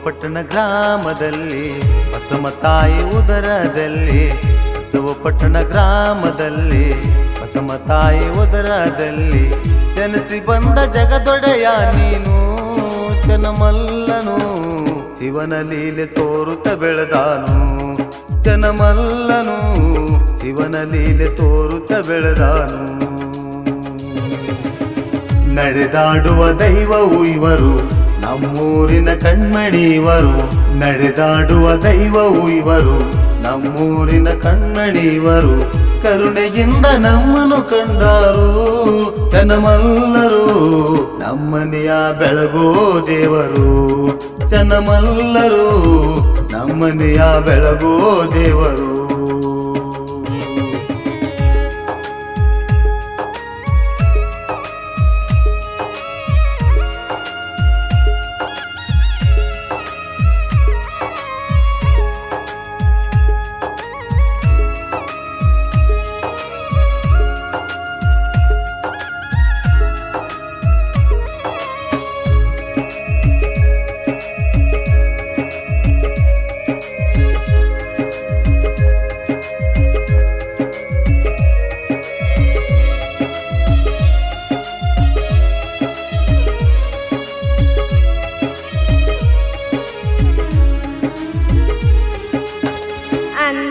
ಬಸವಪಟ್ಟಣ ಗ್ರಾಮದಲ್ಲಿ, ಬಸವ ತಾಯಿ ಉದರದಲ್ಲಿ, ಬಸವಪಟ್ಟಣ ಗ್ರಾಮದಲ್ಲಿ, ಬಸವ ತಾಯಿ ಉದರದಲ್ಲಿ ಜನಿಸಿ ಬಂದ ಜಗದೊಡೆಯ ನೀನು, ಜನಮಲ್ಲನು. ಶಿವನ ಲೀಲೆ ತೋರುತ್ತ ಬೆಳೆದಾನು, ಜನಮಲ್ಲನು. ಶಿವನ ಲೀಲೆ ತೋರುತ್ತ ಬೆಳೆದಾನು. ನಡೆದಾಡುವ ದೈವವು ಇವರು ನಮ್ಮೂರಿನ ಕಣ್ಮಣಿ ಇವರು, ನಡೆದಾಡುವ ದೈವವು ಇವರು. ನಮ್ಮೂರಿನ ಕಣ್ಮಣಿ ಇವರು, ಕರುಣೆಯಿಂದ ನಮ್ಮನ್ನು ಕಂಡಾರು. ಜನಮಲ್ಲರು, ನಮ್ಮನೆಯ ಬೆಳಗೋ ದೇವರು. ಜನಮಲ್ಲರು, ನಮ್ಮನೆಯ ಬೆಳಗೋ ದೇವರು.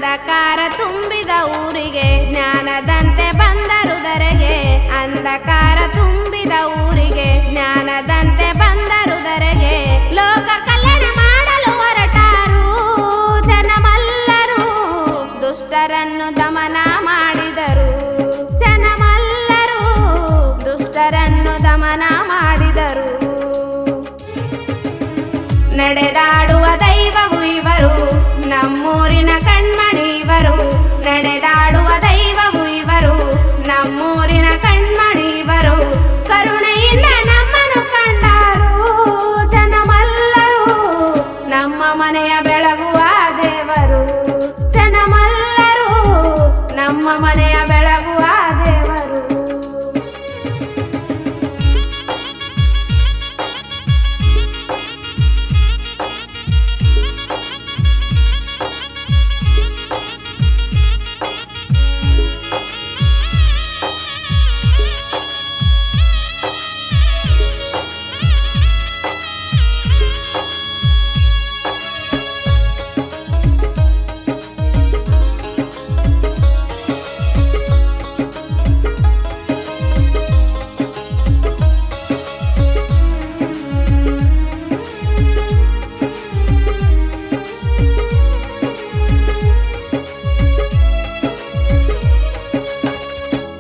ಅಂಧಕಾರ ತುಂಬಿದ ಊರಿಗೆ, ಜ್ಞಾನದಂತೆ ಬಂದರುದರೆಗೆ ಅಂಧಕಾರ ತುಂಬಿದ ಊರಿಗೆ, ಜ್ಞಾನದಂತೆ ಬಂದರುದರೆಗೆ ಲೋಕ ಕಲ್ಯಾಣ ಮಾಡಲು ಹೊರಟಾರು ಜನಮಲ್ಲರು. ದುಷ್ಟರನ್ನು ದಮನ ಮಾಡಿದರು ಜನಮಲ್ಲರು. ದುಷ್ಟರನ್ನು ದಮನ ಮಾಡಿದರು. ನಡೆದಾಡುವ ಕರುಣೆಯಿಂದ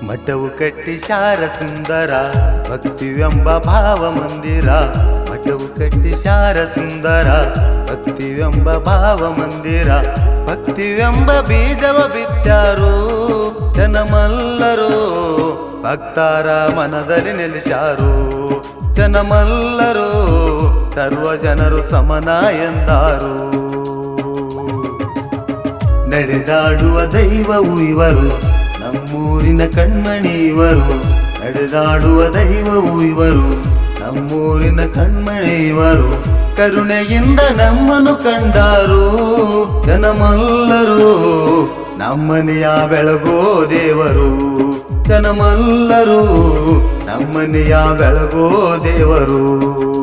ಮಠವು ಕಟ್ಟಿ ಶಾರ ಸುಂದರ ಭಕ್ತಿವೆಂಬ ಭಾವ ಮಂದಿರ. ಮಠವು ಕಟ್ಟಿ ಶಾರ ಸುಂದರ ಭಕ್ತಿವೆಂಬ ಭಾವ ಮಂದಿರ. ಭಕ್ತಿವೆಂಬ ಬೀಜವ ಬಿತ್ತಾರು ಜನಮಲ್ಲರು. ಭಕ್ತಾರ ಮನದಲ್ಲಿ ನೆಲೆಸಾರು ಜನಮಲ್ಲರು. ಸರ್ವ ಜನರು ಸಮನ ಎಂದಾರು. ನಡೆದಾಡುವ ದೈವವು ಇವರು ನಮ್ಮೂರಿನ ಕಣ್ಮಣಿ ಇವರು, ನಡೆದಾಡುವ ದೈವವು ಇವರು. ನಮ್ಮೂರಿನ ಕಣ್ಮಣಿ ಇವರು, ಕರುಣೆಯಿಂದ ನಮ್ಮನ್ನು ಕಂಡಾರು. ಜನಮಲ್ಲರು, ನಮ್ಮನೆಯ ಬೆಳಗೋ ದೇವರು. ಜನಮಲ್ಲರೂ, ನಮ್ಮನೆಯ ಬೆಳಗೋ ದೇವರು.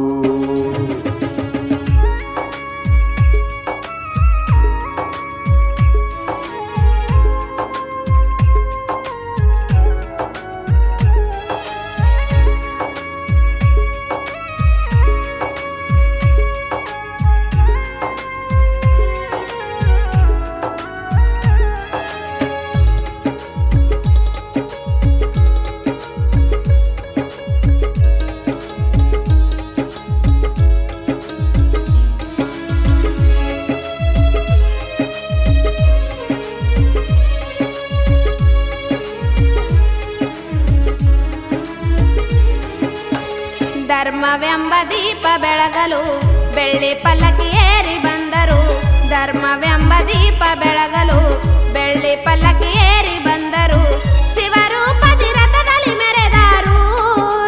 ಧರ್ಮವೆಂಬ ದೀಪ ಬೆಳಗಲು ಬೆಳ್ಳಿ ಪಲ್ಲಕ್ಕಿ ಏರಿ ಬಂದರು. ಧರ್ಮವೆಂಬ ದೀಪ ಬೆಳಗಲು ಬೆಳ್ಳಿ ಪಲ್ಲಕ್ಕಿ ಏರಿ ಬಂದರು. ಶಿವರೂಪದಿ ರಥದಲ್ಲಿ ಮೆರೆದಾರು.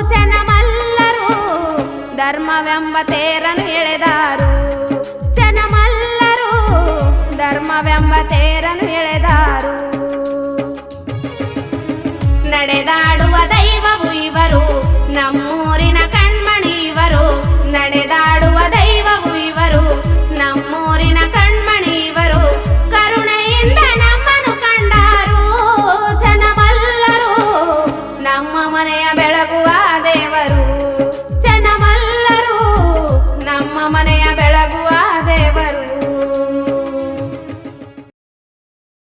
ಜನಮಲ್ಲರು ಧರ್ಮವೆಂಬ ತೇರನು ಎಳೆದಾರು. ಜನಮಲ್ಲರು ಧರ್ಮವೆಂಬ ತೇರನು ಎಳೆದಾರು. ನಡೆದಾಡುವ ದೈವವು ಇವರು. ನಮ್ಮೂರಿನ ಜನಮಲ್ಲರು